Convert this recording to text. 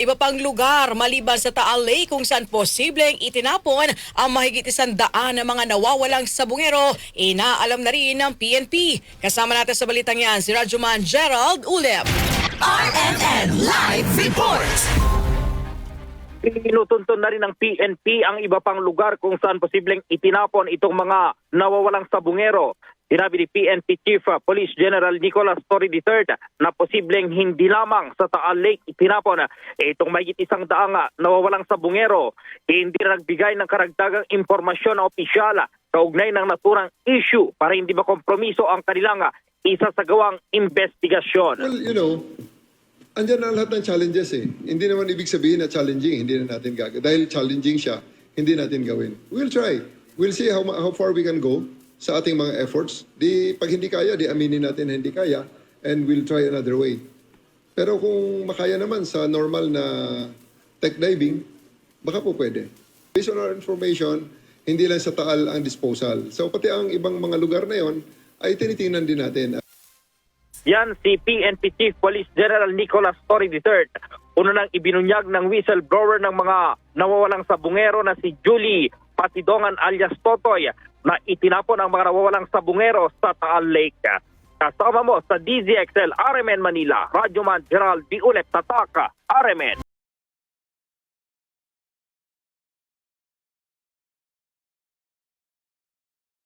iba pang lugar maliban sa Taal Lake kung saan posibleng itinapon ang mahigit isang daan ng mga nawawalang sabungero, inaalam na rin ng PNP. Kasama natin sa balitang yan si Rajuman Gerald Ulep. RMN Live Report! Tinutuntun na rin ng PNP ang iba pang lugar kung saan posibleng itinapon itong mga nawawalang sabungero. Sinabi ni PNP Chief uh, Police General Nicolas Torre III na posibleng hindi lamang sa Taal Lake itinapon eh, itong may isang daang uh, nawawalang sabungero. Hindi na nagbigay ng karagdagang impormasyon na opisyal uh, kaugnay ng naturang issue para hindi makompromiso ang kanilang uh, isasagawang investigasyon. Well, you know, andyan na lahat ng challenges eh. Hindi naman ibig sabihin na challenging, hindi na natin gagawin. Dahil challenging siya, hindi natin gawin. We'll try. We'll see how, how far we can go sa ating mga efforts. Di, pag hindi kaya, di aminin natin na hindi kaya and we'll try another way. Pero kung makaya naman sa normal na tech diving, baka po pwede. Based on our information, hindi lang sa Taal ang disposal. So pati ang ibang mga lugar na yon ay tinitingnan din natin. Yan si PNP Chief Police General Nicolas Torre III. Uno nang ibinunyag ng whistleblower ng mga nawawalang sabungero na si Julie Pasidongan alias Totoy na itinapon ang mga nawawalang sabungero sa Taal Lake. Kasama mo sa DZXL RMN Manila, Radyo Man Gerald D. Ulep Tataka, RMN.